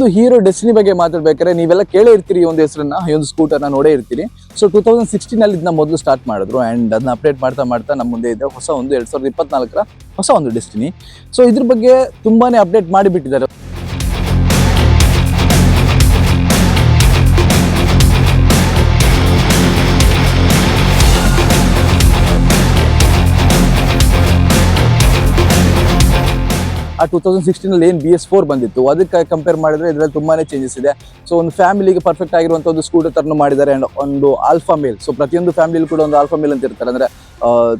ಒಂದು hero destiny ಬಗ್ಗೆ ಮಾತಾಡ್ಬೇಕಾದ್ರೆ ನೀವೆಲ್ಲ ಕೇಳೇ ಇರ್ತೀರಿ ಒಂದು ಹೆಸರನ್ನ, ಈ ಒಂದು ಸ್ಕೂಟರ್ನ ನೋಡೇ ಇರ್ತೀರಿ. ಸೊ ಟೂ ತೌಸಂಡ್ ಸಿಕ್ಸ್ಟೀನ್ ಅಲ್ಲಿ ಇದನ್ನ ಮೊದಲು ಸ್ಟಾರ್ಟ್ ಮಾಡಿದ್ರು ಅಂಡ್ ಅದನ್ನ ಅಪ್ಡೇಟ್ ಮಾಡ್ತಾ ಮಾಡ್ತಾ ನಮ್ಮ ಮುಂದೆ ಇದೆ ಹೊಸ ಒಂದು ಎರಡು ಸಾವಿರದ ಇಪ್ಪತ್ನಾಲ್ಕರ ಹೊಸ ಒಂದು ಡೆಸ್ಟಿನಿ. ಸೊ ಇದ್ರ ಬಗ್ಗೆ ತುಂಬಾನೇ ಅಪ್ಡೇಟ್ ಮಾಡಿಬಿಟ್ಟಿದ್ದಾರೆ. ಟೂ ತೌಸಂಡ್ ಸಿಕ್ಸ್ಟೀನ್ ಅಲ್ಲಿ ಏನು ಬಿ ಎಸ್ ಫೋರ್ ಬಂದಿತ್ತು ಅದಕ್ಕೆ ಕಂಪೇರ್ ಮಾಡಿದ್ರೆ ಇದರಲ್ಲಿ ತುಂಬಾನೇ ಚೇಂಜಸ್ ಇದೆ. ಸೊ ಒಂದು ಫ್ಯಾಮಿಲಿಗೆ ಪರ್ಫೆಕ್ಟ್ ಆಗಿರುವಂತ ಒಂದು ಸ್ಕೂಟರ್ ತರನು ಮಾಡಿದ್ದಾರೆ ಅಂಡ್ ಒಂದು ಆಲ್ಫಾ ಮೇಲ್ ಸೊ ಪ್ರತಿಯೊಂದು ಫ್ಯಾಮಿಲಿ ಕೂಡ ಒಂದು ಆಲ್ಫಾ ಮೇಲ್ ಅಂತ ಇರ್ತಾರೆ. ಅಂದ್ರೆ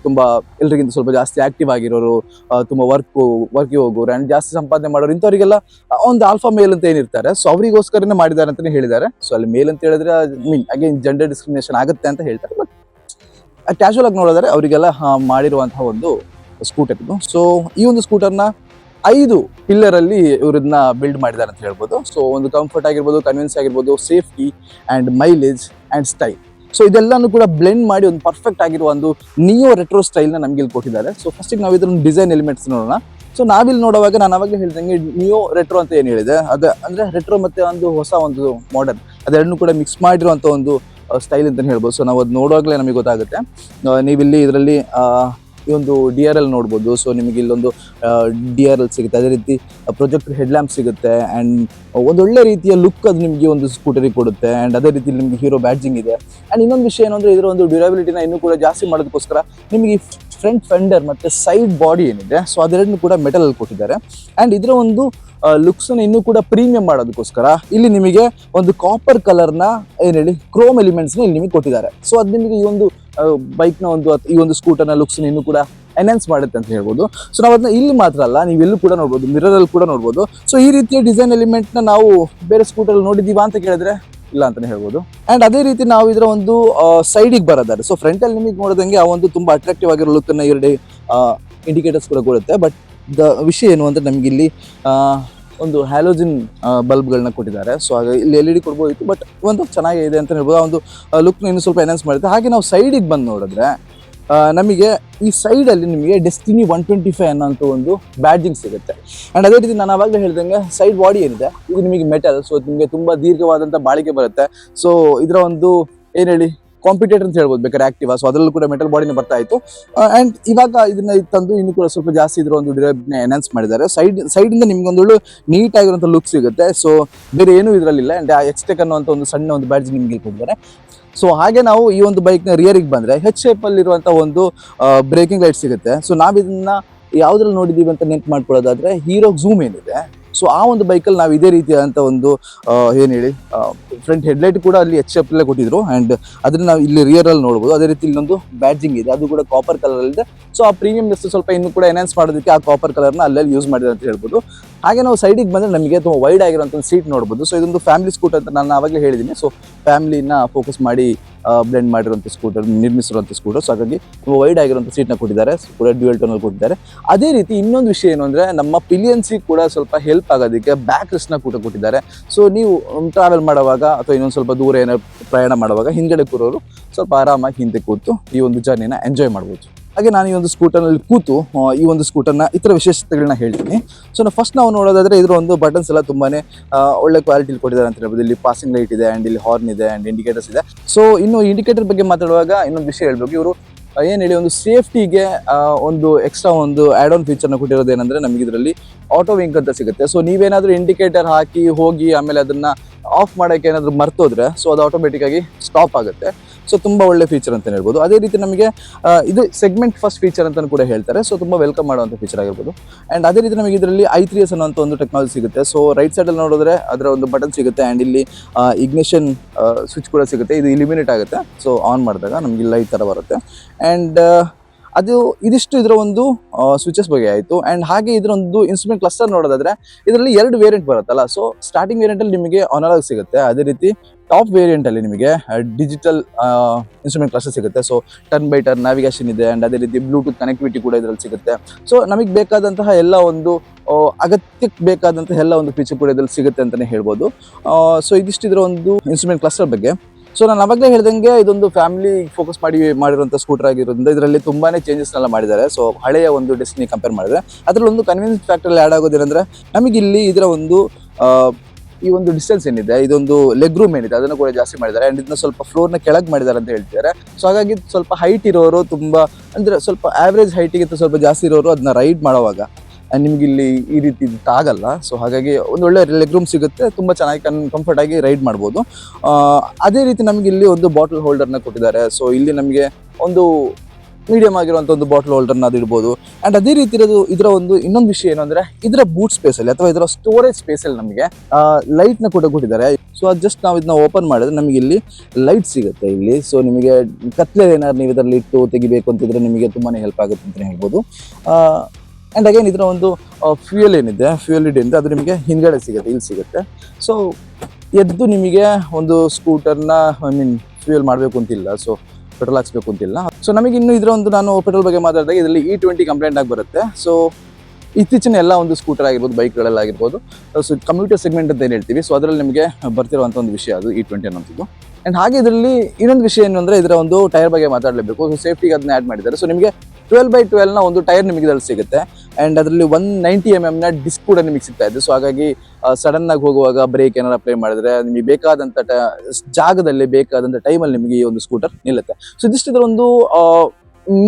ತುಂಬ ಎಲ್ರಿಗಿಂತ ಸ್ವಲ್ಪ ಜಾಸ್ತಿ ಆಕ್ಟಿವ್ ಆಗಿರೋರು ಆ, ತುಂಬಾ ವರ್ಕ್ ವರ್ಕಿಗೆ ಹೋಗೋರು ಅಂಡ್ ಜಾಸ್ತಿ ಸಂಪಾದನೆ ಮಾಡೋರು ಇಂಥವರಿಗೆಲ್ಲ ಒಂದು ಆಲ್ಫಾ ಮೇಲ್ ಅಂತ ಏನಿರ್ತಾರೆ ಸೊ ಅವರಿಗೋಸ್ಕರನೇ ಮಾಡಿದ್ದಾರೆ ಅಂತಾನೆ ಹೇಳಿದ್ದಾರೆ. ಸೊ ಅಲ್ಲಿ ಮೇಲ್ ಅಂತ ಹೇಳಿದ್ರೆ ಮೀನ್ ಅಗೇನ್ ಜೆಂಡರ್ ಡಿಸ್ಕ್ರಿಮಿನೇಷನ್ ಆಗುತ್ತೆ ಅಂತ ಹೇಳ್ತಾರೆ. ಬಟ್ ಕ್ಯಾಶುವಲ್ ಆಗಿ ನೋಡಿದ್ರೆ ಅವರಿಗೆಲ್ಲ ಮಾಡಿರುವಂತಹ ಒಂದು ಸ್ಕೂಟರ್ ಇದು. ಸೊ ಈ ಒಂದು ಸ್ಕೂಟರ್ನ ಐದು ಪಿಲ್ಲರ್ ಅಲ್ಲಿ ಇವ್ರನ್ನ ಬಿಲ್ಡ್ ಮಾಡಿದ್ದಾರೆ ಅಂತ ಹೇಳ್ಬೋದು. ಸೊ ಒಂದು ಕಂಫರ್ಟ್ ಆಗಿರ್ಬೋದು ಕನ್ವಿನ್ಸ್ ಆಗಿರ್ಬೋದು safety and mileage and style so ಇದೆಲ್ಲಾನು ಕೂಡ ಬ್ಲೆಂಡ್ ಮಾಡಿ ಒಂದು ಪರ್ಫೆಕ್ಟ್ ಆಗಿರುವ ಒಂದು ನಿಯೋ ರೆಟ್ರೋ ಸ್ಟೈಲ್ನ ನಮ್ಗೆ ಇಲ್ಲಿ ಕೊಟ್ಟಿದ್ದಾರೆ. ಸೊ ಫಸ್ಟಿಗೆ ನಾವು ಇದನ್ನು ಡಿಸೈನ್ ಎಲಿಮೆಂಟ್ಸ್ ನೋಡೋಣ. ಸೊ ನಾವಿಲ್ಲಿ ನೋಡುವಾಗ ನಾನು ಅವಾಗಲೇ ಹೇಳ್ದಂಗೆ ನಿಯೋ ರೆಟ್ರೋ ಅಂತ ಏನು ಹೇಳಿದೆ. ಅದು ಅಂದ್ರೆ ರೆಟ್ರೋ ಮತ್ತೆ ಒಂದು ಹೊಸ ಒಂದು ಮಾಡರ್ನ್ ಅದೆರಡನ್ನೂ ಕೂಡ ಮಿಕ್ಸ್ ಮಾಡಿರುವಂಥ ಒಂದು ಸ್ಟೈಲ್ ಅಂತ ಹೇಳ್ಬೋದು. ಸೊ ನಾವು ಅದು ನೋಡುವಾಗಲೇ ನಮಗೆ ಗೊತ್ತಾಗುತ್ತೆ. ನೀವಿಲ್ಲಿ ಇದರಲ್ಲಿ ಈ ಒಂದು ಡಿ ಆರ್ ಎಲ್ ನೋಡ್ಬೋದು. ಸೊ ನಿಮಗೆ ಇಲ್ಲೊಂದು ಡಿ ಆರ್ ಎಲ್ ಸಿಗುತ್ತೆ. ಅದೇ ರೀತಿ ಪ್ರೊಜೆಕ್ಟರ್ ಹೆಡ್ ಲ್ಯಾಂಪ್ ಸಿಗುತ್ತೆ. ಆ್ಯಂಡ್ ಒಂದೊಳ್ಳೆ ರೀತಿಯ ಲುಕ್ ಅದು ನಿಮಗೆ ಒಂದು ಸ್ಕೂಟರಿಗೆ ಕೊಡುತ್ತೆ. ಆ್ಯಂಡ್ ಅದೇ ರೀತಿ ನಿಮಗೆ ಹೀರೋ ಬ್ಯಾಡ್ಜಿಂಗ್ ಇದೆ. ಆ್ಯಂಡ್ ಇನ್ನೊಂದು ವಿಷಯ ಏನು ಅಂದರೆ ಇದರ ಒಂದು ಡ್ಯೂರಬಿಲಿಟಿನ ಇನ್ನೂ ಕೂಡ ಜಾಸ್ತಿ ಮಾಡೋದಕ್ಕೋಸ್ಕರ ನಿಮಗೆ ಫ್ರಂಟ್ ಫೆಂಡರ್ ಮತ್ತು ಸೈಡ್ ಬಾಡಿ ಏನಿದೆ ಸೊ ಅದೆರಡನ್ನೂ ಕೂಡ ಮೆಟಲ್ ಅಲ್ಲಿ ಕೊಟ್ಟಿದ್ದಾರೆ. ಆ್ಯಂಡ್ ಇದರ ಒಂದು ಲುಕ್ಸನ್ನು ಇನ್ನೂ ಕೂಡ ಪ್ರೀಮಿಯಂ ಮಾಡೋದಕ್ಕೋಸ್ಕರ ಇಲ್ಲಿ ನಿಮಗೆ ಒಂದು ಕಾಪರ್ ಕಲರ್ನ ಏನು ಹೇಳಿ ಕ್ರೋಮ್ ಎಲಿಮೆಂಟ್ಸ್ನ ಇಲ್ಲಿ ನಿಮಗೆ ಕೊಟ್ಟಿದ್ದಾರೆ. ಸೊ ಅದು ನಿಮಗೆ ಈ ಒಂದು ಬೈಕ್ನ ಒಂದು ಈ ಒಂದು ಸ್ಕೂಟರ್ನ ಲುಕ್ಸ್ ಇನ್ನೂ ಕೂಡ ಎನ್ಹಾನ್ಸ್ ಮಾಡುತ್ತೆ ಅಂತ ಹೇಳ್ಬೋದು. ಸೊ ನಾವು ಅದನ್ನ ಇಲ್ಲಿ ಮಾತ್ರ ಅಲ್ಲ, ನೀವು ಎಲ್ಲೂ ಕೂಡ ನೋಡ್ಬೋದು ಮಿರರ್ ಅಲ್ಲಿ ಕೂಡ ನೋಡ್ಬೋದು. ಸೊ ಈ ರೀತಿಯ ಡಿಸೈನ್ ಎಲಿಮೆಂಟ್ನ ನಾವು ಬೇರೆ ಸ್ಕೂಟರ್ ನೋಡಿದೀವಾ ಅಂತ ಕೇಳಿದ್ರೆ ಇಲ್ಲ ಅಂತಾನೆ ಹೇಳ್ಬೋದು. ಅಂಡ್ ಅದೇ ರೀತಿ ನಾವು ಇದರ ಒಂದು ಸೈಡಿಗೆ ಬರೋದಾರೆ ಸೊ ಫ್ರಂಟ್ ಅಲ್ಲಿ ನಿಮಗೆ ನೋಡಿದಂಗೆ ಆ ಒಂದು ತುಂಬಾ ಅಟ್ರಾಕ್ಟಿವ್ ಆಗಿರೋ ಲುಕ್ ಅನ್ನ ಎರಡು ಇಂಡಿಕೇಟರ್ಸ್ ಕೂಡ ಕೊಡುತ್ತೆ. ಬಟ್ ದ ವಿಷಯ ಏನು ಅಂದ್ರೆ ನಮಗಿಲ್ಲಿ ಒಂದು ಹ್ಯಾಲೋಜಿನ್ ಬಲ್ಬ್ಗಳನ್ನ ಕೊಟ್ಟಿದ್ದಾರೆ. ಸೊ ಹಾಗೆ ಇಲ್ಲಿ ಎಲ್ ಇ ಡಿ ಕೊಡ್ಬೋದಿತ್ತು ಬಟ್ ಒಂದು ಚೆನ್ನಾಗಿದೆ ಅಂತ ಹೇಳ್ಬೋದು. ಆ, ಒಂದು ಲುಕ್ನ ಇನ್ನು ಸ್ವಲ್ಪ ಎನ್ಹಾನ್ಸ್ ಮಾಡುತ್ತೆ ಹಾಗೆ ನಾವು ಸೈಡಿಗೆ ಬಂದು ನೋಡಿದ್ರೆ ನಮಗೆ ಈ ಸೈಡಲ್ಲಿ ನಿಮಗೆ ಡೆಸ್ಟಿನಿ ಒನ್ ಟ್ವೆಂಟಿ ಫೈವ್ ಅನ್ನೋಂಥ ಒಂದು ಬ್ಯಾಡ್ಜಿಂಗ್ ಸಿಗುತ್ತೆ. ಆ್ಯಂಡ್ ಅದೇ ರೀತಿ ನಾನು ಆವಾಗಲೇ ಹೇಳ್ದಂಗೆ ಸೈಡ್ ಬಾಡಿ ಏನಿದೆ, ಇದು ನಿಮಗೆ ಮೆಟಲ್ ಸೊ ನಿಮಗೆ ತುಂಬ ದೀರ್ಘವಾದಂಥ ಬಾಳಿಕೆ ಬರುತ್ತೆ. ಸೊ ಇದರ ಒಂದು, ಏನು ಹೇಳಿ? ಕಾಂಪಿಟೇಟರ್ ಅಂತ ಹೇಳ್ಬೋದು, ಬೇಕಾದ್ರೆ ಆಕ್ಟಿವಾ ಸೊ ಅದರಲ್ಲೂ ಕೂಡ ಮೆಟಲ್ ಬಾಡಿನ ಬರ್ತಾ ಇತ್ತು. ಅಂಡ್ ಇವಾಗ ಇದನ್ನ ತಂದು ಇನ್ನು ಕೂಡ ಸ್ವಲ್ಪ ಜಾಸ್ತಿ ಇದ್ರ ಒಂದು ಅನೌನ್ಸ್ ಮಾಡಿದ್ದಾರೆ. ಸೈಡ್ ಸೈಡಿಂದ ನಿಮ್ಗೆ ಒಂದೊಳ್ಳೆ ನೀಟ್ ಆಗಿರುವಂತ ಲುಕ್ ಸಿಗುತ್ತೆ. ಸೊ ಬೇರೆ ಏನು ಇದರಲ್ಲಿಲ್ಲ. ಆ ಎಕ್ಸ್ಟೆಕ್ ಅನ್ನುವಂಥ ಒಂದು ಸಣ್ಣ ಒಂದು ಬ್ಯಾಡ್ಜ್ ನಿಮ್ಗೆ ಕೊಟ್ಟಿದ್ದಾರೆ ಸೊ ಹಾಗೆ ನಾವು ಈ ಒಂದು ಬೈಕ್ನ ರಿಯರಿಗೆ ಬಂದರೆ ಹೆಚ್ ಶೇಪಲ್ಲಿರುವಂಥ ಒಂದು ಬ್ರೇಕಿಂಗ್ ಲೈಟ್ ಸಿಗುತ್ತೆ. ಸೊ ನಾವಿದನ್ನ ಯಾವುದ್ರಲ್ಲಿ ನೋಡಿದೀವಿ ಅಂತ ನೆನ್ಪು ಮಾಡ್ಕೊಳ್ಳೋದಾದ್ರೆ ಹೀರೋ ಝೂಮ್ ಏನಿದೆ. ಸೊ ಆ ಒಂದು ಬೈಕಲ್ಲಿ ನಾವು ಇದೇ ರೀತಿಯಾದಂಥ ಒಂದು ಏನು ಹೇಳಿ ಫ್ರಂಟ್ ಹೆಡ್ಲೈಟ್ ಕೂಡ ಅಲ್ಲಿ ಎಚ್ ಅಲ್ಲೇ ಕೊಟ್ಟಿದ್ರು. ಆ್ಯಂಡ್ ಅದನ್ನ ನಾವು ಇಲ್ಲಿ ರಿಯರ್ ಅಲ್ಲಿ ನೋಡ್ಬೋದು. ಅದೇ ರೀತಿ ಇಲ್ಲೊಂದು ಬ್ಯಾಡ್ಜಿಂಗ್ ಇದೆ. ಅದು ಕೂಡ ಕಾಪರ್ ಕಲರ್ ಇದೆ ಸೊ ಆ ಪ್ರೀಮಿಯಂನೆಸ್ ಸ್ವಲ್ಪ ಇನ್ನೂ ಕೂಡ ಎನ್ಹಾನ್ಸ್ ಮಾಡೋದಕ್ಕೆ ಆ ಕಾಪರ್ ಕಲರ್ನ ಅಲ್ಲಲ್ಲಿ ಯೂಸ್ ಮಾಡಿದೆ ಅಂತ ಹೇಳ್ಬೋದು. ಹಾಗೆ ನಾವು ಸೈಡಿಗೆ ಬಂದರೆ ನಮಗೆ ತುಂಬ ವೈಡ್ ಆಗಿರೋಂಥ ಸೀಟ್ ನೋಡ್ಬೋದು. ಸೊ ಇದೊಂದು ಫ್ಯಾಮಿಲಿ ಸ್ಕೂಟರ್ ಅಂತ ನಾನು ಆವಾಗಲೇ ಹೇಳಿದ್ದೀನಿ ಸೊ ಫ್ಯಾಮಿಲಿನ ಫೋಕಸ್ ಮಾಡಿ ಬ್ಲೆಂಡ್ ಮಾಡಿರುವಂಥ ಸ್ಕೂಟರ್ ನಿರ್ಮಿಸಿರುವಂಥ ಸ್ಕೂಟರ್ ಸೊ ಹಾಗಾಗಿ ತುಂಬ ವೈಡ್ ಆಗಿರುವಂಥ ಸೀಟ್ನ ಕೊಟ್ಟಿದ್ದಾರೆ. ಕೂಡ ಡ್ಯೂಯಲ್ ಟೋನಲ್ಲಿ ಕೊಟ್ಟಿದ್ದಾರೆ. ಅದೇ ರೀತಿ ಇನ್ನೊಂದು ವಿಷಯ ಏನು ಅಂದರೆ ನಮ್ಮ ಪಿಲಿಯನ್ಸಿ ಕೂಡ ಸ್ವಲ್ಪ ಹೆಲ್ಪ್ ಆಗೋದಕ್ಕೆ ಬ್ಯಾಕ್ ರೆಸ್ಟ್ನ ಕೂಡ ಕೊಟ್ಟಿದ್ದಾರೆ. ಸೊ ನೀವು ಟ್ರಾವೆಲ್ ಮಾಡುವಾಗ ಅಥವಾ ಇನ್ನೊಂದು ಸ್ವಲ್ಪ ದೂರ ಏನಾದ್ರು ಪ್ರಯಾಣ ಮಾಡುವಾಗ ಹಿಂದ್ಗಡೆ ಕೂರೋರು ಸ್ವಲ್ಪ ಆರಾಮಾಗಿ ಹಿಂದೆ ಕೂತು ಈ ಒಂದು ಜರ್ನಿನ ಎಂಜಾಯ್ ಮಾಡ್ಬೋದು. ಹಾಗೆ ನಾನು ಈ ಒಂದು ಸ್ಕೂಟರ್ನಲ್ಲಿ ಕೂತು ಈ ಒಂದು ಸ್ಕೂಟರ್ನ ಇತರ ವಿಶೇಷತೆಗಳನ್ನ ಹೇಳ್ತೀನಿ. ಸೊ ನಾವು ಫಸ್ಟ್ ನಾವು ನೋಡೋದಾದ್ರೆ ಇದ್ರ ಒಂದು ಬಟನ್ಸ್ ಎಲ್ಲ ತುಂಬಾನೇ ಆ, ಒಳ್ಳೆ ಕ್ವಾಲಿಟಿಲಿ ಕೊಟ್ಟಿದ್ದಾರೆ ಅಂತ ಹೇಳ್ಬೋದು ಇಲ್ಲಿ ಪಾಸಿಂಗ್ ಲೈಟ್ ಇದೆ ಆ್ಯಂಡ್ ಇಲ್ಲಿ ಹಾರ್ನ್ ಇದೆ ಆ್ಯಂಡ್ ಇಂಡಿಕೇಟರ್ಸ್ ಇದೆ. ಸೊ ಇನ್ನು ಇಂಡಿಕೇಟರ್ ಬಗ್ಗೆ ಮಾತಾಡುವಾಗ ಇನ್ನೊಂದು ವಿಷಯ ಹೇಳ್ಬೇಕು. ಇವರು ಏನು ಹೇಳಿ ಒಂದು ಸೇಫ್ಟಿಗೆ ಒಂದು ಎಕ್ಸ್ಟ್ರಾ ಒಂದು ಆ್ಯಡ್ ಆನ್ ಫೀಚರ್ನ ಕೊಟ್ಟಿರೋದು ಏನಂದ್ರೆ ನಮಗೆ ಇದರಲ್ಲಿ ಆಟೋ ವಿಂಕ್ ಅಂತ ಸಿಗುತ್ತೆ. ಸೊ ನೀವೇನಾದರೂ ಇಂಡಿಕೇಟರ್ ಹಾಕಿ ಹೋಗಿ ಆಮೇಲೆ ಅದನ್ನ ಆಫ್ ಮಾಡೋಕೆ ಏನಾದರೂ ಮರ್ತೋದ್ರೆ ಸೊ ಅದು ಆಟೋಮೆಟಿಕ್ ಆಗಿ ಸ್ಟಾಪ್ ಆಗುತ್ತೆ. ಸೊ ತುಂಬಾ ಒಳ್ಳೆ ಫೀಚರ್ ಅಂತ ಹೇಳ್ಬೋದು. ಅದೇ ರೀತಿ ನಮಗೆ ಇದು ಸೆಗ್ಮೆಂಟ್ ಫಸ್ಟ್ ಫೀಚರ್ ಅಂತ ಕೂಡ ಹೇಳ್ತಾರೆ. ಸೊ ತುಂಬಾ ವೆಲ್ಕಮ್ ಮಾಡುವಂಥ ಫೀಚರ್ ಆಗಿರ್ಬೋದು. ಆ್ಯಂಡ್ ಅದೇ ರೀತಿ ನಮಗೆ ಇದರಲ್ಲಿ ಐ ತ್ರೀ ಎಸ್ ಅನ್ನೋಂಥ ಒಂದು ಟೆಕ್ನಾಲಜಿ ಸಿಗುತ್ತೆ. ಸೊ ರೈಟ್ ಸೈಡಲ್ಲಿ ನೋಡಿದ್ರೆ ಅದರ ಒಂದು ಬಟನ್ ಸಿಗುತ್ತೆ ಆ್ಯಂಡ್ ಇಲ್ಲಿ ಇಗ್ನಿಷನ್ ಸ್ವಿಚ್ ಕೂಡ ಸಿಗುತ್ತೆ. ಇದು ಇಲಿಮಿನೇಟ್ ಆಗುತ್ತೆ. ಸೊ ಆನ್ ಮಾಡಿದಾಗ ನಮಗೆ ಲೈಟ್ ಥರ ಬರುತ್ತೆ. ಆ್ಯಂಡ್ ಅದು ಇದಿಷ್ಟು ಇದರ ಒಂದು ಸ್ವಿಚಸ್ ಬಗ್ಗೆ ಆಯಿತು. ಆ್ಯಂಡ್ ಹಾಗೆ ಇದರೊಂದು ಇನ್ಸ್ಟ್ರೂಮೆಂಟ್ ಕ್ಲಸ್ಟರ್ ನೋಡೋದಾದ್ರೆ, ಇದರಲ್ಲಿ ಎರಡು ವೇರಿಯಂಟ್ ಬರುತ್ತಲ್ಲ. ಸೊ ಸ್ಟಾರ್ಟಿಂಗ್ ವೇರಿಯಂಟಲ್ಲಿ ನಿಮಗೆ ಅನಲಾಗ್ ಸಿಗುತ್ತೆ. ಅದೇ ರೀತಿ ಟಾಪ್ ವೇರಿಯಂಟಲ್ಲಿ ನಿಮಗೆ ಡಿಜಿಟಲ್ ಇನ್ಸ್ಟ್ರೂಮೆಂಟ್ ಕ್ಲಸ್ಟರ್ ಸಿಗುತ್ತೆ. So turn by turn navigation ಇದೆ. ಆ್ಯಂಡ್ ಅದೇ ರೀತಿ ಬ್ಲೂಟೂತ್ ಕನೆಕ್ಟಿವಿಟಿ ಕೂಡ ಇದರಲ್ಲಿ ಸಿಗುತ್ತೆ. ಸೊ ನಮಗೆ ಬೇಕಾದಂತಹ ಎಲ್ಲ ಒಂದು ಅಗತ್ಯಕ್ಕೆ ಬೇಕಾದಂತಹ ಎಲ್ಲ ಒಂದು ಫೀಚರ್ ಕೂಡ ಇದರಲ್ಲಿ ಸಿಗುತ್ತೆ ಅಂತಲೇ ಹೇಳ್ಬೋದು. ಸೊ ಇದಿಷ್ಟು ಇದರ ಒಂದು ಇನ್ಸ್ಟ್ರೂಮೆಂಟ್ ಕ್ಲಸ್ಟರ್ ಬಗ್ಗೆ. ಸೊ ನಾನು ಅವಾಗಲೇ ಹೇಳ್ದಂಗೆ ಇದೊಂದು ಫ್ಯಾಮಿಲಿ ಫೋಕಸ್ ಮಾಡಿ ಮಾಡಿರುವಂಥ ಸ್ಕೂಟರ್ ಆಗಿರೋದ್ರಿಂದ ಇದರಲ್ಲಿ ತುಂಬಾನೇ ಚೇಂಜಸ್ನೆಲ್ಲ ಮಾಡಿದ್ದಾರೆ. ಸೊ ಹಳೆಯ ಒಂದು ಡೆಸ್ಟಿನಿ ಕಂಪೇರ್ ಮಾಡಿದ್ರೆ ಅದರಲ್ಲಿ ಒಂದು ಕನ್ವಿನ್ಸ್ ಫ್ಯಾಕ್ಟರ್ ಆ್ಯಡ್ ಆಗೋದೇನೆಂದರೆ ನಮಗೆ ಇಲ್ಲಿ ಇದರ ಒಂದು ಈ ಒಂದು ಡಿಸ್ಟೆನ್ಸ್ ಏನಿದೆ, ಇದೊಂದು ಲೆಗ್ ರೂಮ್ ಏನಿದೆ, ಅದನ್ನು ಕೂಡ ಜಾಸ್ತಿ ಮಾಡಿದ್ದಾರೆ. ಆ್ಯಂಡ್ ಇದನ್ನ ಸ್ವಲ್ಪ ಫ್ಲೋರ್ನ ಕೆಳಗೆ ಮಾಡಿದ್ದಾರೆ ಅಂತ ಹೇಳ್ತಿದ್ದಾರೆ. ಸೊ ಹಾಗಾಗಿ ಸ್ವಲ್ಪ ಹೈಟ್ ಇರೋರು ತುಂಬ, ಅಂದರೆ ಸ್ವಲ್ಪ ಆ್ಯಾವ್ರೇಜ್ ಹೈಟಿಗಿಂತ ಸ್ವಲ್ಪ ಜಾಸ್ತಿ ಇರೋರು ಅದನ್ನ ರೈಡ್ ಮಾಡೋವಾಗ and ನಿಮ್ಗೆ ಇಲ್ಲಿ ಈ ರೀತಿ ಆಗಲ್ಲ ಸೊ ಹಾಗಾಗಿ ಒಂದು ಒಳ್ಳೆ ಲೆಗ್ ರೂಮ್ ಸಿಗುತ್ತೆ. ತುಂಬಾ ಚೆನ್ನಾಗಿ ಕನ್ ಕಂಫರ್ಟ್ ಆಗಿ ರೈಡ್ ಮಾಡ್ಬೋದು. ಅದೇ ರೀತಿ ನಮ್ಗೆ ಇಲ್ಲಿ ಒಂದು ಬಾಟಲ್ ಹೋಲ್ಡರ್ನ ಕೊಟ್ಟಿದ್ದಾರೆ. ಸೊ ಇಲ್ಲಿ ನಮಗೆ ಒಂದು ಮೀಡಿಯಂ ಆಗಿರುವಂಥ ಒಂದು ಬಾಟಲ್ ಹೋಲ್ಡರ್ನ ಅದು ಇಡ್ಬೋದು. ಅಂಡ್ ಅದೇ ರೀತಿ ಇರೋದು, ಇದರ ಒಂದು ಇನ್ನೊಂದು ವಿಷಯ ಏನು ಅಂದರೆ, ಇದರ ಬೂಟ್ ಸ್ಪೇಸ್ ಅಲ್ಲಿ ಅಥವಾ ಇದರ ಸ್ಟೋರೇಜ್ ಸ್ಪೇಸ್ ಅಲ್ಲಿ ನಮಗೆ ಲೈಟ್ನ ಕೂಡ ಕೊಟ್ಟಿದ್ದಾರೆ. ಸೊ ಅದು ಜಸ್ಟ್ ನಾವು ಇದನ್ನ ಓಪನ್ ಮಾಡಿದ್ರೆ ನಮಗೆ ಇಲ್ಲಿ ಲೈಟ್ ಸಿಗುತ್ತೆ ಇಲ್ಲಿ. ಸೊ ನಿಮಗೆ ಕತ್ಲೆ ಏನಾದ್ರು ನೀವು ಇದರಲ್ಲಿ ಇಟ್ಟು ತೆಗಿಬೇಕು ಅಂತಿದ್ರೆ ನಿಮಗೆ ತುಂಬಾನೇ ಹೆಲ್ಪ್ ಆಗುತ್ತೆ ಅಂತ ಹೇಳ್ಬೋದು. ಅಂಡ್ ಅಗೇನ್ ಇದರ ಒಂದು ಫ್ಯೂಯಲ್ ಏನಿದೆ ಫ್ಯೂಯಲ್ ಇದೆ ಅದು ನಿಮಗೆ ಹಿಂದ್ಗಡೆ ಸಿಗುತ್ತೆ, ಇಲ್ಲಿ ಸಿಗುತ್ತೆ. ಸೊ ಎದ್ದು ನಿಮಗೆ ಒಂದು ಸ್ಕೂಟರ್ನ ಐ ಮೀನ್ ಫ್ಯೂಯಲ್ ಮಾಡಬೇಕು ಅಂತಿಲ್ಲ. ಸೊ ಪೆಟ್ರೋಲ್ ಹಾಕ್ಸ್ಬೇಕು ಅಂತಿಲ್ಲ. ಸೊ ನಮಗೆ ಇನ್ನು ಇದರ ಒಂದು ನಾನು ಪೆಟ್ರೋಲ್ ಬಗ್ಗೆ ಮಾತಾಡಿದಾಗ ಇದರಲ್ಲಿ ಇ ಟ್ವೆಂಟಿ ಕಂಪ್ಲೇಂಟ್ ಆಗಿ ಬರುತ್ತೆ. ಸೊ ಇತ್ತೀಚಿನ ಎಲ್ಲ ಒಂದು ಸ್ಕೂಟರ್ ಆಗಿರ್ಬೋದು ಬೈಕ್ಗಳಲ್ಲಾಗಿರ್ಬೋದು ಸೊ ಕಂಪ್ಯೂಟರ್ ಸೆಗ್ಮೆಂಟ್ ಅಂತ ಏನು ಹೇಳ್ತೀವಿ? ಸೊ ಅದರಲ್ಲಿ ನಿಮಗೆ ಬರ್ತಿರುವಂಥ ಒಂದು ವಿಷಯ ಅದು ಇ ಟ್ವೆಂಟಿ ಅನ್ನೋಂಥದ್ದು. ಆ್ಯಂಡ್ ಹಾಗೆ ಇದರಲ್ಲಿ ಇನ್ನೊಂದು ವಿಷಯ ಏನು ಅಂದರೆ, ಇದರ ಒಂದು ಟೈರ್ ಬಗ್ಗೆ ಮಾತಾಡಲೇಬೇಕು. ಸೊ ಸೇಫ್ಟಿಗೆ ಅದನ್ನ ಆ್ಯಡ್ ಮಾಡಿದ್ದಾರೆ. ಸೊ ನಿಮಗೆ ಟ್ವೆಲ್ ಬೈ ಟ್ವೆಲ್ನ ಒಂದು ಟೈರ್ ನಿಮಗೆ ಇದರಲ್ಲಿ ಸಿಗುತ್ತೆ. ಆ್ಯಂಡ್ ಅದರಲ್ಲಿ ಒನ್ ನೈಂಟಿ ಎಂ ಎಮ್ನ ಡಿಸ್ಕ್ ಕೂಡ ನಿಮಗೆ ಸಿಗ್ತಾ ಇದೆ. ಸೊ ಹಾಗಾಗಿ ಸಡನ್ ಆಗಿ ಹೋಗುವಾಗ ಬ್ರೇಕ್ ಏನಾರು ಅಪ್ಲೈ ಮಾಡಿದ್ರೆ ನಿಮಗೆ ಬೇಕಾದಂಥ ಜಾಗದಲ್ಲಿ ಬೇಕಾದಂಥ ಟೈಮಲ್ಲಿ ನಿಮಗೆ ಈ ಒಂದು ಸ್ಕೂಟರ್ ನಿಲ್ಲುತ್ತೆ. ಸೊ ಇದಿಷ್ಟು ಒಂದು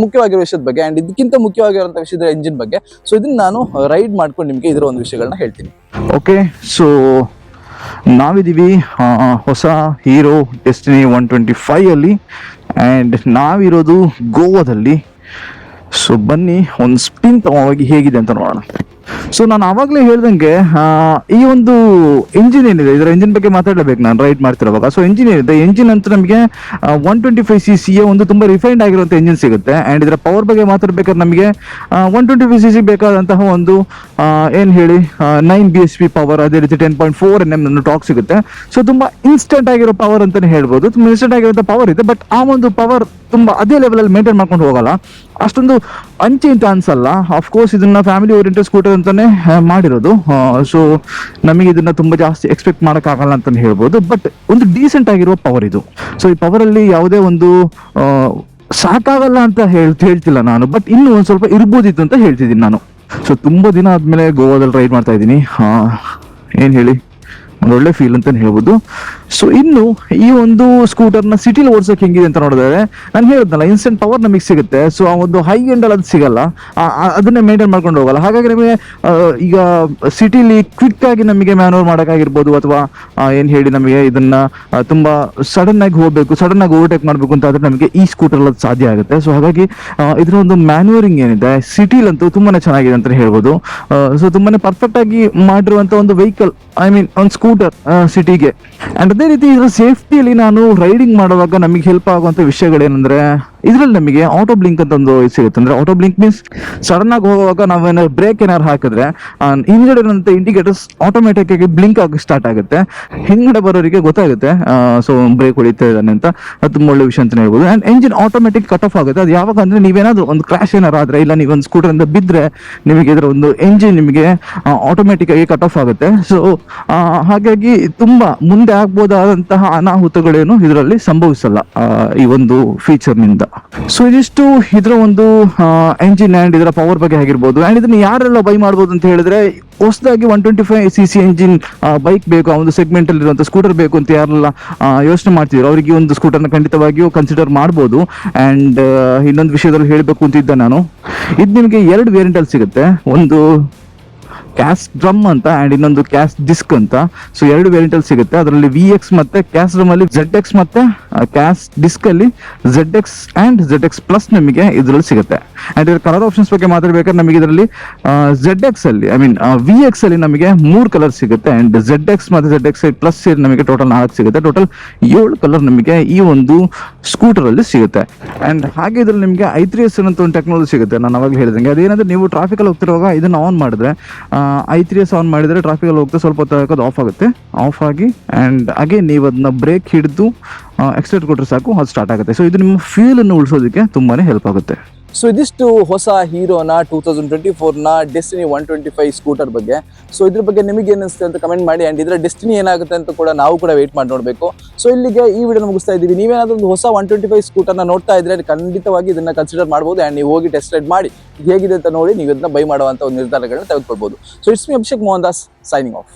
ಮುಖ್ಯವಾಗಿರೋ ವಿಷಯದ ಬಗ್ಗೆ ಆ್ಯಂಡ್ ಇದಕ್ಕಿಂತ ಮುಖ್ಯವಾಗಿರುವಂಥ ವಿಷಯದ ಇಂಜಿನ್ ಬಗ್ಗೆ. ಸೊ ಇದನ್ನ ನಾನು ರೈಡ್ ಮಾಡ್ಕೊಂಡು ನಿಮಗೆ ಇದರ ಒಂದು ವಿಷಯಗಳನ್ನ ಹೇಳ್ತೀನಿ. ಓಕೆ ಸೊ ನಾವಿದ್ದೀವಿ ಹೊಸ Hero Destiny one twenty five ಅಲ್ಲಿ. ಆ್ಯಂಡ್ ನಾವಿರೋದು ಗೋವಾದಲ್ಲಿ. ಸೊ ಬನ್ನಿ, ಒಂದು ಸ್ಪಿನ್ ತಗೊಂಡೋಗಿ ಹೇಗಿದೆ ಅಂತ ನೋಡೋಣ. ಸೊ ನಾನು ಆವಾಗಲೇ ಹೇಳ್ದಂಗೆ ಈ ಒಂದು ಇಂಜಿನ್ ಏನಿದೆ, ಇದರ ಇಂಜಿನ್ ಬಗ್ಗೆ ಮಾತಾಡಬೇಕು ನಾನು ರೈಡ್ ಮಾಡ್ತಿರೋವಾಗ. ಸೊ ಇಂಜಿನ್ ಏನಿದೆ ಇಂಜಿನ್ ಅಂತ ನಮಗೆ ಒನ್ ಟ್ವೆಂಟಿ ಫೈವ್ ಸಿ ಸಿಯ ಒಂದು ತುಂಬ ರಿಫೈನ್ಡ್ ಆಗಿರುವಂಥ ಇಂಜಿನ್ ಸಿಗುತ್ತೆ. ಆ್ಯಂಡ್ ಇದರ ಪವರ್ ಬಗ್ಗೆ ಮಾತಾಡಬೇಕಾದ್ರೆ ನಮಗೆ one twenty five C C ಬೇಕಾದಂತಹ ಒಂದು ಏನು ಹೇಳಿ nine B S P power ಅದೇ ರೀತಿ ten point four N M torque ಸಿಗುತ್ತೆ. ಸೊ ತುಂಬ ಇನ್ಸ್ಟೆಂಟ್ ಆಗಿರೋ ಪವರ್ ಅಂತಾನೆ ಹೇಳ್ಬೋದು. ತುಂಬ ಇನ್ಸ್ಟೆಂಟ್ ಆಗಿರೋ ಪವರ್ ಇದೆ ಬಟ್ ಆ ಒಂದು ಪವರ್ ತುಂಬ ಅದೇ ಲೆವೆಲಲ್ಲಿ ಮೇಂಟೈನ್ ಮಾಡ್ಕೊಂಡು ಹೋಗಲ್ಲ. ಅಷ್ಟೊಂದು ಅಂಚೆ ಅಂತ ಅನ್ಸಲ್ಲ ಕೋರ್ಸ್ ಇದನ್ನ ಫ್ಯಾಮಿಲಿ ಓರಿಯೆಂಟೆಡ್ ಸ್ಕೂಟರ್ ಅಂತಾನೆ ಮಾಡಿರೋದು. ಸೊ ನಮಗೆ ಇದನ್ನ ತುಂಬಾ ಜಾಸ್ತಿ ಎಕ್ಸ್ಪೆಕ್ಟ್ ಮಾಡೋಕ್ಕಾಗಲ್ಲ ಅಂತಾನೆ ಹೇಳ್ಬೋದು. ಬಟ್ ಒಂದು ಡೀಸೆಂಟ್ ಆಗಿರುವ ಪವರ್ ಇದು. ಸೊ ಈ ಪವರ್ ಅಲ್ಲಿ ಯಾವುದೇ ಒಂದು ಸಾಕಾಗಲ್ಲ ಅಂತ ಹೇಳ್, ಹೇಳ್ತಿಲ್ಲ ನಾನು. ಬಟ್ ಇನ್ನು ಒಂದು ಸ್ವಲ್ಪ ಇರ್ಬೋದಿತ್ತು ಅಂತ ಹೇಳ್ತಿದ್ದೀನಿ ನಾನು. ಸೊ ತುಂಬಾ ದಿನ ಆದ್ಮೇಲೆ ಗೋವಾದಲ್ಲಿ ರೈಡ್ ಮಾಡ್ತಾ ಇದ್ದೀನಿ. ಏನು ಹೇಳಿ? ಒಳ್ಳೆ ಫೀಲ್ ಅಂತ ಹೇಳ್ಬೋದು. ಸೊ ಇನ್ನು ಈ ಒಂದು ಸ್ಕೂಟರ್ನ ಸಿಟಿಲಿ ಓಡಿಸೋಕೆ ಹೆಂಗಿದೆ ಅಂತ ನೋಡಿದ್ರೆ, ನಾನು ಹೇಳಿದ್ನಲ್ಲ ಇನ್ಸ್ಟೆಂಟ್ ಪವರ್ ನಮಗೆ ಸಿಗುತ್ತೆ. ಸೊ ಆ ಒಂದು ಹೈ ಎಂಡಲ್ಲಿ ಅದು ಸಿಗಲ್ಲ. ಅದನ್ನೇ ಮೇಂಟೈನ್ ಮಾಡ್ಕೊಂಡು ಹೋಗಲ್ಲ. ಹಾಗಾಗಿ ನಮಗೆ ಈಗ ಸಿಟಿಲಿ ಕ್ವಿಕ್ ಆಗಿ ನಮಗೆ ಮ್ಯಾನುವರ್ ಮಾಡೋಕ್ಕಾಗಿರ್ಬೋದು ಅಥವಾ ಏನು ಹೇಳಿ ನಮಗೆ ಇದನ್ನ ತುಂಬ ತುಂಬಾ ಸಡನ್ ಆಗಿ ಹೋಗಬೇಕು ಸಡನ್ ಆಗಿ ಓವರ್ಟೇಕ್ ಮಾಡಬೇಕು ಅಂತ ಆದರೆ ನಮಗೆ ಈ ಸ್ಕೂಟರ್ ಅದು ಸಾಧ್ಯ ಆಗುತ್ತೆ. ಸೊ ಹಾಗಾಗಿ ಇದರ ಒಂದು ಮ್ಯಾನ್ಯೂರಿಂಗ್ ಏನಿದೆ ಸಿಟಿಲಂತೂ ತುಂಬಾನೇ ಚೆನ್ನಾಗಿದೆ ಅಂತ ಹೇಳ್ಬೋದು. ಸೊ ತುಂಬಾನೇ ಪರ್ಫೆಕ್ಟ್ ಆಗಿ ಮಾಡಿರುವಂತ ಒಂದು ವೆಹಿಕಲ್ ಐ ಮೀನ್ ಒಂದು ಸ್ಕೂಟರ್ ಸಿಟಿಗೆ ಅಂಡ್ ಅದೇ ರೀತಿ ಇದರ ಸೇಫ್ಟಿಯಲ್ಲಿ ನಾನು ರೈಡಿಂಗ್ ಮಾಡುವಾಗ ನಮಗೆ ಹೆಲ್ಪ್ ಆಗುವಂಥ ವಿಷಯಗಳೇನಂದ್ರೆ ಇದರಲ್ಲಿ ನಮಗೆ ಆಟೋ ಬ್ಲಿಂಕ್ ಅಂತ ಒಂದು ಸಿಗುತ್ತೆ. ಅಂದ್ರೆ ಆಟೋ ಬ್ಲಿಂಕ್ ಮೀನ್ಸ್ ಸಡನ್ ಆಗಿ ಹೋಗುವಾಗ ನಾವೇನಾದ್ರು ಬ್ರೇಕ್ ಏನಾದ್ರು ಹಾಕಿದ್ರೆ ಹಿಂದ್ಗಡೆ ಇರುವಂತ ಇಂಡಿಕೇಟರ್ಸ್ ಆಟೋಮೆಟಿಕ್ ಆಗಿ ಬ್ಲಿಂಕ್ ಆಗಿ ಸ್ಟಾರ್ಟ್ ಆಗುತ್ತೆ. ಹಿಂದ್ಗಡೆ ಬರೋರಿಗೆ ಗೊತ್ತಾಗುತ್ತೆ ಸೊ ಬ್ರೇಕ್ ಹೊಡಿತಾ ಇದ್ದಾನೆ ಅಂತ. ಅದು ತುಂಬ ಒಳ್ಳೆ ವಿಷಯ ಅಂತ ಹೇಳ್ಬೋದು. And engine automatic cut off ಆಗುತ್ತೆ. ಅದು ಯಾವಾಗ ಅಂದ್ರೆ ನೀವೇನಾದ್ರು ಒಂದು ಕ್ರಾಶ್ ಏನಾರು ಆದ್ರೆ, ಇಲ್ಲ ನೀವು ಒಂದು ಸ್ಕೂಟರ್ ಇಂದ ಬಿದ್ರೆ ನಿಮಗೆ ಇದರ ಒಂದು ಎಂಜಿನ್ ನಿಮಗೆ ಆಟೋಮೆಟಿಕ್ ಆಗಿ ಕಟ್ ಆಫ್ ಆಗುತ್ತೆ. ಸೊ ಹಾಗಾಗಿ ತುಂಬಾ ಮುಂದೆ ಆಗ್ಬೋದಾದಂತಹ ಅನಾಹುತಗಳೇನು ಇದರಲ್ಲಿ ಸಂಭವಿಸಲ್ಲ ಈ ಒಂದು ಫೀಚರ್ನಿಂದ. ಸೊ ಇದಿಷ್ಟು ಇದರ ಒಂದು ಎಂಜಿನ್ ಆ್ಯಂಡ್ ಇದರ ಪವರ್ ಬಗ್ಗೆ ಆಗಿರ್ಬೋದು. ಅಂಡ್ ಇದನ್ನು ಯಾರೆಲ್ಲ ಬೈ ಮಾಡ್ಬೋದು ಅಂತ ಹೇಳಿದ್ರೆ, ಹೊಸದಾಗಿ one twenty five C C engine bike ಬೇಕು, ಆ ಒಂದು ಸೆಗ್ಮೆಂಟ್ ಅಲ್ಲಿ ಇರುವಂತ ಸ್ಕೂಟರ್ ಬೇಕು ಅಂತ ಯಾರೆಲ್ಲ ಯೋಚನೆ ಮಾಡ್ತಿದ್ರು, ಅವರಿಗೆ ಒಂದು ಸ್ಕೂಟರ್ನ ಖಂಡಿತವಾಗಿಯೂ ಕನ್ಸಿಡರ್ ಮಾಡ್ಬೋದು. ಅಂಡ್ ಇನ್ನೊಂದು ವಿಷಯದಲ್ಲಿ ಹೇಳಬೇಕು ಅಂತಿದ್ದೆ ನಾನು. ಇದು ನಿಮಗೆ ಎರಡು ವೇರಿಯಂಟ್ ಅಲ್ಲಿ ಸಿಗುತ್ತೆ. ಒಂದು ಕ್ಯಾಸ್ ಡ್ರಮ್ ಅಂತ ಅಂಡ್ ಇನ್ನೊಂದು ಕ್ಯಾಶ್ ಡಿಸ್ಕ್ ಅಂತ. ಸೊ ಎರಡು ವೇರಿಯಂಟ್ ಅಲ್ಲಿ ಸಿಗುತ್ತೆ. ಅದರಲ್ಲಿ ವಿ ಎಕ್ಸ್ ಮತ್ತೆ ಕ್ಯಾಶ್ ಡ್ರಮ್ ಅಲ್ಲಿ ಜೆಡ್ ಎಕ್ಸ್ ಮತ್ತೆ ಕ್ಯಾಶ್ ಡಿಸ್ಕ್ ಅಲ್ಲಿ Z X and Z X plus ನಿಮಗೆ ಇದರಲ್ಲಿ ಸಿಗುತ್ತೆ. ಅಂಡ್ ಇದರ ಕಲರ್ ಆಪ್ಷನ್ಸ್ ಬಗ್ಗೆ ಮಾತಾಡಬೇಕಾದ್ರೆ ನಮಗೆ ಇದರಲ್ಲಿ ಜೆಡ್ ಎಕ್ಸ್ ಅಲ್ಲಿ ಐ ಮೀನ್ ವಿ ಎಕ್ಸ್ ಅಲ್ಲಿ ನಮಗೆ ಮೂರು ಕಲರ್ ಸಿಗುತ್ತೆ. ಅಂಡ್ ಜೆಡ್ ಎಕ್ಸ್ ಮತ್ತೆ ಜೆಡ್ ಎಕ್ಸ್ ಪ್ಲಸ್ ನಮಗೆ ಟೋಟಲ್ ನಾಲ್ಕು ಸಿಗುತ್ತೆ. ಟೋಟಲ್ ಏಳು ಕಲರ್ ನಮಗೆ ಈ ಒಂದು ಸ್ಕೂಟರ್ ಅಲ್ಲಿ ಸಿಗುತ್ತೆ. ಅಂಡ್ ಹಾಗೆ ಇದರಲ್ಲಿ ನಿಮಗೆ ಐ ತ್ರೀ ಎಸ್ ಅಂತ ಒಂದು ಟೆಕ್ನಾಲಜಿ ಸಿಗುತ್ತೆ. ನಾನು ಅವಾಗ ಹೇಳಿದಂಗೆ. ಅದೇನಂದ್ರೆ ನೀವು ಟ್ರಾಫಿಕ್ ಅಲ್ಲಿ ಹೋಗ್ತಿರುವಾಗ ಇದನ್ನ ಆನ್ ಮಾಡಿದ್ರೆ ಐ ತ್ರೀ ಎಸ್ ಆನ್ ಮಾಡಿದರೆ ಟ್ರಾಫಿಕ್ ಅಲ್ಲಿ ಹೋಗ್ತಾ ಸ್ವಲ್ಪ ಹೊತ್ತು ಅದು ಆಫ್ ಆಗುತ್ತೆ. ಆಫ್ ಆಗಿ ಆ್ಯಂಡ್ ಅಗೇನ್ ನೀವು ಅದನ್ನ ಬ್ರೇಕ್ ಹಿಡಿದು ಎಕ್ಸ್ಟ್ರೇಟ್ ಕೊಟ್ಟರೆ ಸಾಕು, ಅದು ಸ್ಟಾರ್ಟ್ ಆಗುತ್ತೆ. ಸೊ ಇದು ನಿಮ್ಮ ಫೀಲ್ ಅನ್ನು ಉಳಿಸೋದಕ್ಕೆ ತುಂಬಾ ಹೆಲ್ಪ್ ಆಗುತ್ತೆ. ಸೊ ಇದಿಷ್ಟು ಹೊಸ ಹೀರೋನ two thousand twenty ಫೋರ್ನ Destiny one twenty five scooter ಬಗ್ಗೆ. ಸೊ ಇದ್ರ ಬಗ್ಗೆ ನಿಮಗೆ ಏನಿಸುತ್ತೆ ಅಂತ ಕಮೆಂಟ್ ಮಾಡಿ ಆ್ಯಂಡ್ ಇದರ ಡೆಸ್ಟಿನಿ ಏನಾಗುತ್ತೆ ಅಂತ ಕೂಡ ನಾವು ಕೂಡ ವೇಟ್ ಮಾಡಿ ನೋಡಬೇಕು. ಸೊ ಇಲ್ಲಿಗೆ ಈ ವಿಡಿಯೋ ಮುಗಿಸ್ತಾ ಇದ್ದೀವಿ. ನೀವೇನಾದರೂ ಒಂದು ಹೊಸ ಒನ್ ಟ್ವೆಂಟಿ ಫೈವ್ ಸ್ಕೂಟರ್ನ ನೋಡ್ತಾ ಇದ್ರೆ ಖಂಡಿತವಾಗಿ ಇದನ್ನ ಕನ್ಸಿಡರ್ ಮಾಡ್ಬೋದು ಆ್ಯಂಡ್ ನೀವು ಹೋಗಿ ಟೆಸ್ಟ್ ರೈಡ್ ಮಾಡಿ, ಹೇಗಿದೆ ಅಂತ ನೋಡಿ ನೀವು ಇದನ್ನ ಬೈ ಮಾಡುವಂಥ ಒಂದು ನಿರ್ಧಾರಗಳನ್ನ ತೆಗೆದುಕೊಳ್ಬೋದು. So it's me Abhishek Mohan Das signing off